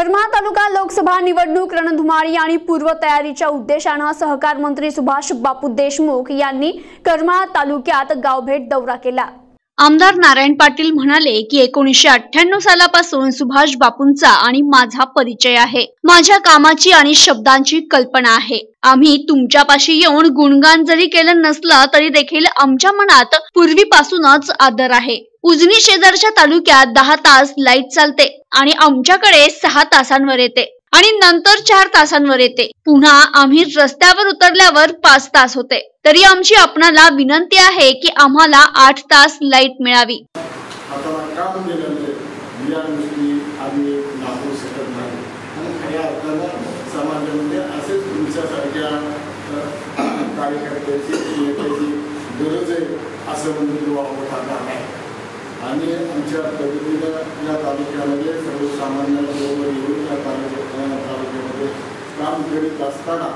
करमाळा तालुका लोकसभा निवडणूक रणधुमाळी आणि पूर्वतयारीच्या उद्देशानं सहकार मंत्री सुभाष बापू देशमुख यांनी करमाळा तालुक्यात गावभेट दौरा केला. आमदार नारायण पाटील म्हणाले की एकोणीसशे अठ्ठ्याण्णव सालापासून सुभाष बापूंचा आणि माझा परिचय आहे. माझ्या कामाची आणि शब्दांची कल्पना आहे. आम्ही तुमच्यापाशी येऊन गुणगान जरी केलं नसलं तरी देखील आमच्या मनात पूर्वीपासूनच आदर आहे. उजनी शेजारच्या तालुक्यात दहा तास लाइट चालते. आणि आमच्याकडे सहा तासांवर येते. आणि नंतर चार तासांवर येते. पुन्हा आम्ही रस्त्यावर उतरल्यावर पाच तास होते. तरी आमची आपणाला विनंती आहे की आम्हाला आठ तास लाइट मिळावी. नाही. असं म्हणजे वापर आता आहे आणि आमच्या पद्धतीला या तालुक्यामध्ये सर्वसामान्यांबरोबर येऊन या तालुक्या तालुक्यामध्ये काम करीत असताना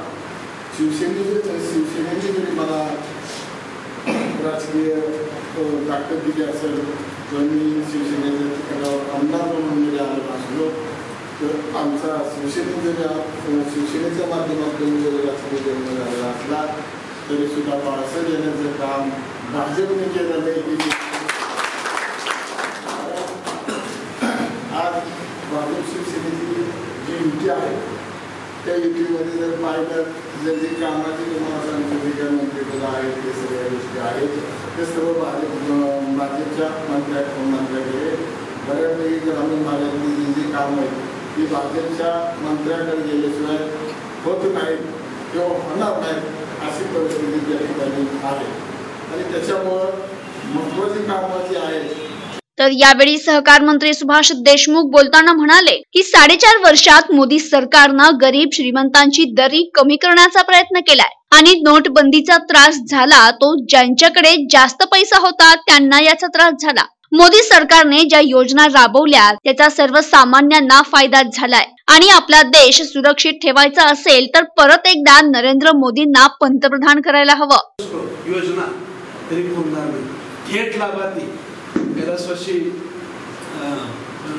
शिवसेनेचे शिवसेनेने जरी मला राजकीय ताकद दिली असेल तर मी शिवसेनेच्या ठिकाणावर आमदार म्हणून जरी आलो असलो तर आमचा शिवसेने जरी शिवसेनेच्या माध्यमातून जरी राजकीय जन्म झालेला असला तरीसुद्धा बाळासाहेब येण्याचं काम भाजपने केलं नाही की आज भाजप शिवसेनेची जी युती आहे. त्या युतीमध्ये जर पाहिलं जर जे कामाची तुम्हाला सांगतो जे काही मंत्रिपद आहेत ते सगळ्या गोष्टी आहेत. ते सर्व भाजप भाजपच्या मंत्र्या मंत्र्याकडे. बऱ्यापैकी ग्रामीण भागातली जी जी कामं आहेत ती भाजपच्या मंत्र्याकडे गेल्याशिवाय होत नाहीत किंवा होणार नाहीत अशी परिस्थिती त्या ठिकाणी आहे. आणि त्याच्यामुळं महत्त्वाची कामं जी आहेत तर यावेळी सहकार मंत्री सुभाष देशमुख बोलताना म्हणाले की साडेचार वर्षात मोदी सरकारनं गरीब श्रीमंतांची दरी कमी करण्याचा प्रयत्न केलाय आणि नोटबंदीचा त्रास झाला तो ज्यांच्याकडे जास्त पैसा होता त्यांना याचा त्रास झाला. मोदी सरकारने ज्या योजना राबवल्या त्याचा सर्वसामान्यांना फायदा झालाय आणि आपला देश सुरक्षित ठेवायचा असेल तर परत एकदा नरेंद्र मोदींना पंतप्रधान करायला हवं. योजना गेल्या वर्षी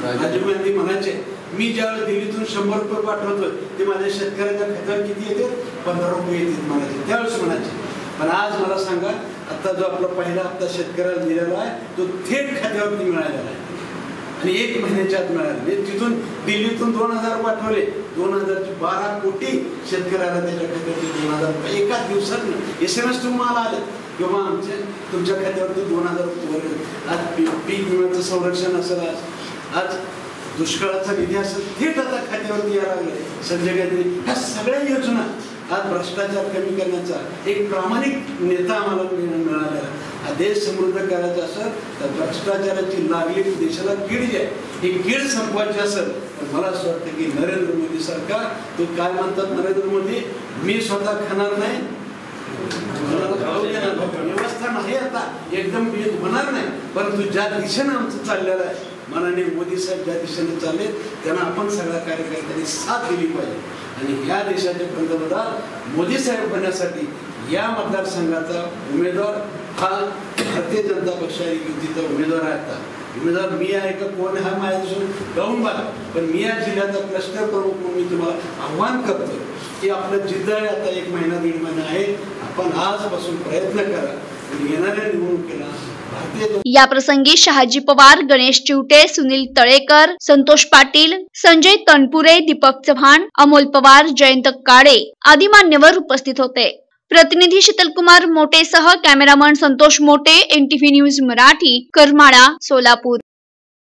राजीव गांधी म्हणायचे मी ज्यावेळेस दिल्लीतून शंभर रुपये पाठवतोय ते माझ्या शेतकऱ्याच्या खात्यावर किती येते पंधरा रुपये येतील म्हणायचे. त्यावेळेस म्हणायचे. पण आज मला सांगा आता जो आपला पहिला हप्ता शेतकऱ्याला दिलेला आहे तो थेट खात्यावरती मिळालेला आहे. आणि एक महिन्याच्या आत मिळाले म्हणजे तिथून दिल्लीतून दोन हजार पाठवले. दोन हजारचे बारा कोटी शेतकऱ्याला त्याच्या खात्यावरती दोन हजार रुपये. एका दिवसात एस एम एस तुम्हाला आले. किंवा आमच्या तुमच्या खात्यावरती दोन हजार वगैरे आज पीक पीक विम्याचं संरक्षण असेल आज आज दुष्काळाचा निधी असेल थेट आता खात्यावरती यायला लागले संजय गांधी ह्या सगळ्या योजना आज भ्रष्टाचार कमी करण्याचा एक प्रामाणिक नेता आम्हाला मिळाला मिळालेला हा देश समृद्ध करायचा असेल तर भ्रष्टाचाराची लागलेली देशाला कीड जी आहे ही कीड संपवायची असेल तर मला असं वाटतं की नरेंद्र मोदी सरकार ते काय म्हणतात नरेंद्र मोदी मी स्वतः खाणार नाही व्यवस्था नाही आता. एकदम मी होणार नाही. परंतु ज्या दिशेनं आमचं चाललेलं आहे मनाने मोदी साहेब ज्या दिशेने चालले त्यांना आपण सगळ्या कार्यकर्त्यांनी साथ दिली पाहिजे. आणि या देशाचे पंतप्रधान मोदी साहेब बनण्यासाठी या मतदारसंघाचा उमेदवार हा भारतीय जनता पक्षाने युतीचा उमेदवार आहे आता. उमेदवार मी आहे का कोण हा माझ्यापासून गाऊन बघा. पण मी या जिल्ह्याचा क्लस्टर प्रमुख म्हणून मी तुम्हाला आव्हान करतो की आपलं जिद्द आहे आता एक महिना दीड महिना आहे. पण आजपासून प्रयत्न करा. येणाऱ्या निवडणुकीला या प्रसंगी शहाजी पवार गणेश चिवटे सुनील तळेकर संतोष पाटील संजय तनपुरे दीपक चव्हाण अमोल पवार जयंत काळे आदी मान्यवर उपस्थित होते. प्रतिनिधी Shitalkumar मोटेसह cameraman Santosh Mote NTV news Marathi Karmala Solapur.